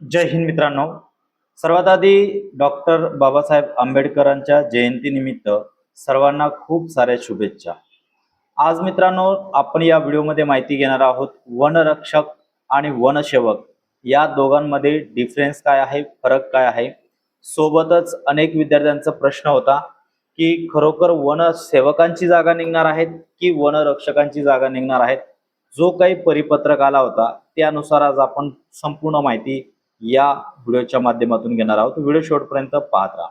जय हिंद मित्रांनो. सर्वात आधी डॉक्टर बाबासाहेब आंबेडकरांच्या जयंतीनिमित्त सर्वांना खूप साऱ्या शुभेच्छा. आज मित्रांनो आपण या व्हिडिओमध्ये माहिती घेणार आहोत वनरक्षक आणि वनसेवक. या दोघांमध्ये डिफरन्स काय आहे फरक काय आहे? सोबतच अनेक विद्यार्थ्यांचा प्रश्न होता की खरोखर वनसेवकांची जागा निघणार आहेत की वनरक्षकांची जागा निघणार आहेत? जो काही परिपत्रक आला होता त्यानुसार आज आपण संपूर्ण माहिती या व्हिडिओच्या माध्यमातून घेणार आहोत. व्हिडिओ शेवटपर्यंत पाहत राहा.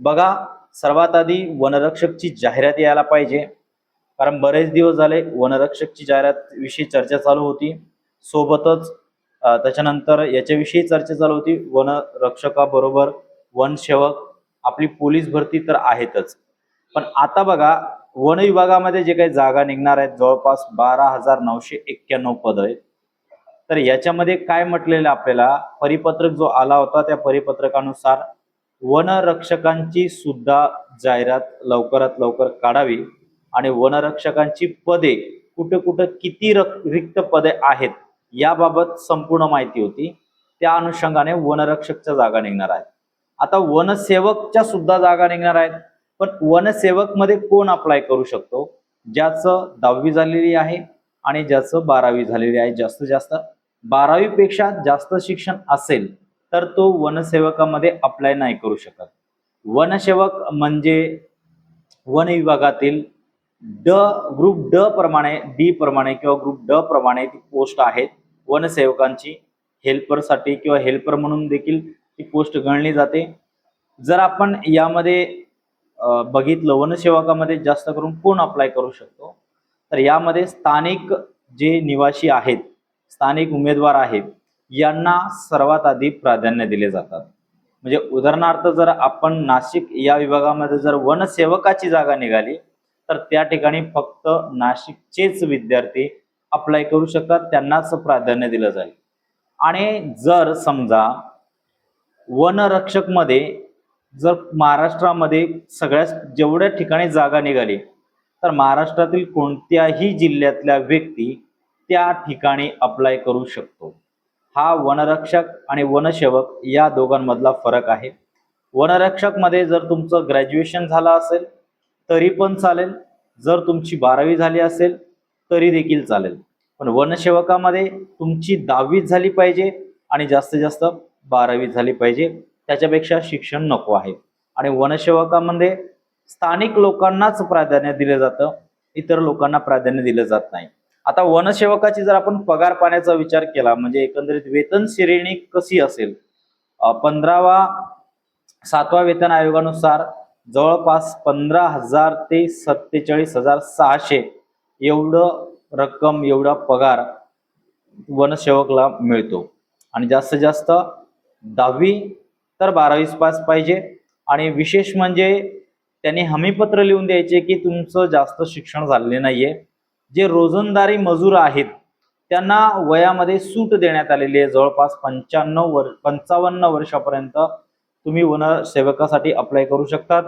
बघा सर्वात आधी वनरक्षकची जाहिरात यायला पाहिजे. कारण बरेच दिवस झाले वनरक्षकची जाहिरात विषयी चर्चा चालू होती. सोबतच त्याच्यानंतर याच्याविषयी चर्चा चालू होती. वनरक्षकाबरोबर वनसेवक आपली पोलीस भरती तर आहेतच. पण आता बघा वन विभागामध्ये जे काही जागा निघणार आहेत जवळपास बारा हजार नऊशे एक्क्याण्णव पद आहेत. तर याच्यामध्ये काय म्हटलेलं आपल्याला? परिपत्रक जो आला होता त्या परिपत्रकानुसार वनरक्षकांची सुद्धा जाहिरात लवकरात लवकर काढावी आणि वनरक्षकांची पदे कुठे कुठे किती रिक्त पदे आहेत याबाबत संपूर्ण माहिती होती. त्या अनुषंगाने वनरक्षकच्या जागा निघणार आहेत. आता वनसेवकच्या सुद्धा जागा निघणार आहेत. पण वनसेवकमध्ये कोण अप्लाय करू शकतो? ज्याचं दहावी झालेली आहे आणि ज्याचं बारावी झालेली आहे जास्तीत जास्त. बारावीपेक्षा जास्त शिक्षण असेल तर तो वनसेवकामध्ये अप्लाय नाही करू शकत. वनसेवक म्हणजे वन विभागातील ड ग्रुप ड प्रमाणे डी प्रमाणे किंवा ग्रुप ड प्रमाणे ती पोस्ट आहेत. वनसेवकांची हेल्परसाठी किंवा हेल्पर म्हणून देखील ती पोस्ट गणली जाते. जर आपण यामध्ये बघितलं वनसेवकामध्ये जास्त करून कोण अप्लाय करू शकतो? तर यामध्ये स्थानिक जे निवासी आहेत स्थानिक उमेदवार आहेत यांना सर्वात आधी प्राधान्य दिले जातात. म्हणजे उदाहरणार्थ जर आपण नाशिक या विभागामध्ये जर वनसेवकाची जागा निघाली तर त्या ठिकाणी फक्त नाशिकचेच विद्यार्थी अप्लाय करू शकतात त्यांनाच प्राधान्य दिलं जाईल. आणि जर समजा वनरक्षकमध्ये जर महाराष्ट्रामध्ये सगळ्यात जेवढ्या ठिकाणी जागा निघाली तर महाराष्ट्रातील कोणत्याही जिल्ह्यातल्या व्यक्ती त्या ठिकाणी अप्लाय करू शकतो. हा वनरक्षक आणि वनसेवक या दोघांमधला फरक आहे. वनरक्षकमध्ये जर तुमचं ग्रॅज्युएशन झालं असेल तरी पण चालेल. जर तुमची बारावी झाली असेल तरी देखील चालेल. पण वनसेवकामध्ये तुमची दहावी झाली पाहिजे आणि जास्तीत जास्त बारावी झाली पाहिजे त्याच्यापेक्षा शिक्षण नको आहे. आणि वनसेवकामध्ये स्थानिक लोकांनाच प्राधान्य दिलं जातं इतर लोकांना प्राधान्य दिलं जात नाही. आता वनसेवकाची जर आपण पगार पाण्याचा विचार केला म्हणजे एकंदरीत वेतन श्रेणी कशी असेल? पंधरावा सातवा वेतन आयोगानुसार जवळपास पंधरा हजार ते सत्तेचाळीस हजार सहाशे एवढं रक्कम एवढा पगार वनसेवकला मिळतो. आणि जास्तीत जास्त दहावी तर बारावीस पास पाहिजे. आणि विशेष म्हणजे त्यांनी हमीपत्र लिहून द्यायचे की तुमचं जास्त शिक्षण झालेले नाहीये. जे रोजंदारी मजूर आहेत त्यांना वयामध्ये सूट देण्यात आलेली आहे. जवळपास पंच्याण्णव वर पंचावन्न वर्षापर्यंत तुम्ही वनसेवकासाठी अप्लाय करू शकतात.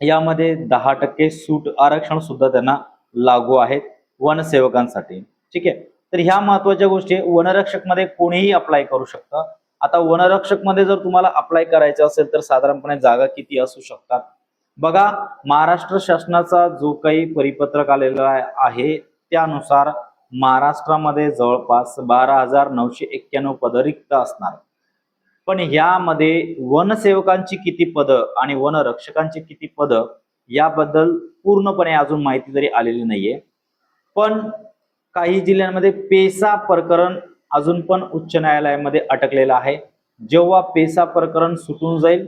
यामध्ये दहा टक्के सूट आरक्षण सुद्धा त्यांना लागू आहेत वनसेवकांसाठी. ठीक आहे? तर ह्या महत्त्वाच्या गोष्टी वनरक्षकमध्ये कोणीही अप्लाय करू शकतं. आता वनरक्षकमध्ये जर तुम्हाला अप्लाय करायचं असेल तर साधारणपणे जागा किती असू शकतात? बघा महाराष्ट्र शासनाचा जो काही परिपत्रक आलेला आहे त्यानुसार महाराष्ट्रामध्ये जवळपास बारा हजार नऊशे एक्क्याण्णव पद रिक्त असणार. पण यामध्ये वनसेवकांची किती पदं आणि वनरक्षकांची किती पदं याबद्दल पूर्णपणे अजून माहिती जरी आलेली नाहीये. पण काही जिल्ह्यांमध्ये पेसा प्रकरण अजून पण उच्च न्यायालयामध्ये अटकलेलं आहे. जेव्हा पेसा प्रकरण सुटून जाईल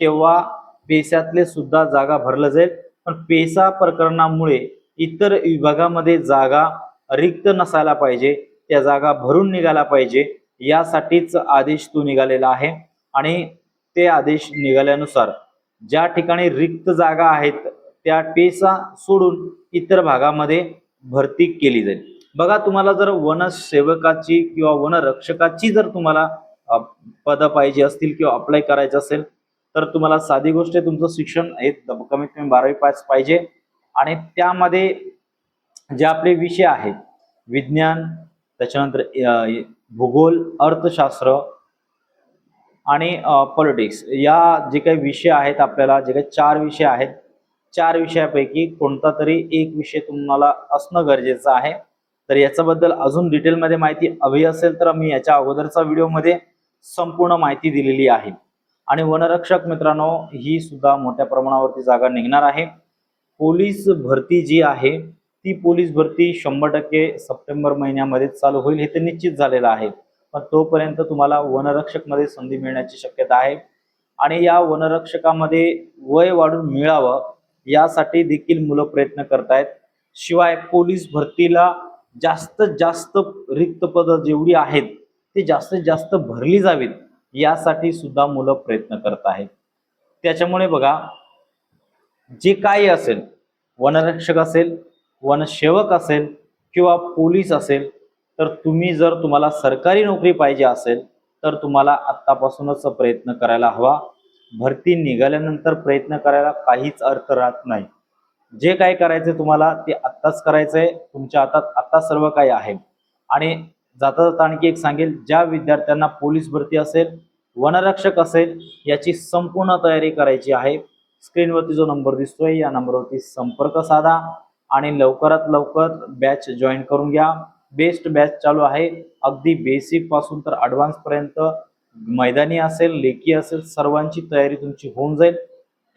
तेव्हा पेशातले सुद्धा जागा भरलं जाईल. पण पेसा प्रकरणामुळे इतर विभागामध्ये जागा रिक्त नसायला पाहिजे. त्या जागा भरून निघायला पाहिजे. यासाठीच आदेश तो निघालेला आहे. आणि ते आदेश निघाल्यानुसार ज्या ठिकाणी रिक्त जागा आहेत त्या पेसा सोडून इतर भागामध्ये भरती केली जाईल. बघा तुम्हाला जर वनसेवकाची किंवा वनरक्षकाची जर तुम्हाला पदं पाहिजे असतील किंवा अप्लाय करायचं असेल तर तुम्हाला साधी गोष्ट आहे तुमचं शिक्षण हे कमीत कमी बारावी पास पाहिजे. आणि त्यामध्ये जे आपले विषय आहेत विज्ञान त्याच्यानंतर भूगोल अर्थशास्त्र आणि पॉलिटिक्स या जे काही विषय आहेत आपल्याला जे काही चार विषय आहेत चार विषयापैकी कोणता तरी एक विषय तुम्हाला असणं गरजेचं आहे. तर याच्याबद्दल अजून डिटेलमध्ये माहिती हवी असेल तर मी याच्या अगोदरचा व्हिडिओमध्ये संपूर्ण माहिती दिलेली आहे. आणि वनरक्षक मित्रांनो ही सुद्धा मोठ्या प्रमाणावरती जागा निघणार आहे. पोलीस भरती जी आहे ती पोलीस भरती शंभर टक्के सप्टेंबर महिन्यामध्ये चालू होईल हे तर निश्चित झालेलं आहे. पण तोपर्यंत तुम्हाला वनरक्षकमध्ये संधी मिळण्याची शक्यता आहे. आणि या वनरक्षकामध्ये वय वाढून मिळावं यासाठी देखील मुलं प्रयत्न करतायत. शिवाय पोलीस भरतीला जास्तीत जास्त रिक्त पदं जेवढी आहेत ती जास्तीत जास्त भरली जावीत. यासाठी सुद्धा मुलं प्रयत्न करत आहेत. त्याच्यामुळे बघा जे काही असेल वनरक्षक असेल वनसेवक असेल किंवा पोलीस असेल तर तुम्ही जर तुम्हाला सरकारी नोकरी पाहिजे असेल तर तुम्हाला आत्तापासूनच प्रयत्न करायला हवा. भरती निघाल्यानंतर प्रयत्न करायला काहीच अर्थ राहत नाही. जे काय करायचं तुम्हाला ते आत्ताच करायचं आहे तुमच्या हातात आत्ता सर्व काही आहे. आणि जाता जाता आणखी एक सांगेल ज्या विद्यार्थ्यांना पोलीस भरती असेल वनरक्षक असेल याची संपूर्ण तयारी करायची आहे. स्क्रीनवरती जो नंबर दिसतोय या नंबरवरती संपर्क साधा आणि लवकरात लवकर बॅच जॉईन करून घ्या. बेस्ट बॅच चालू आहे. अगदी बेसिकपासून तर ॲडव्हान्स पर्यंत मैदानी असेल लेखी असेल सर्वांची तयारी तुमची होऊन जाईल.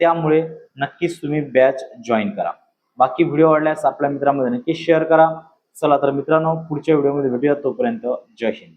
त्यामुळे नक्कीच तुम्ही बॅच जॉईन करा. बाकी व्हिडिओ आवडल्यास आपल्या मित्रांमध्ये नक्कीच शेअर करा. चला तर मित्रांनो पुढच्या व्हिडिओमध्ये भेटूया तोपर्यंत जय हिंद.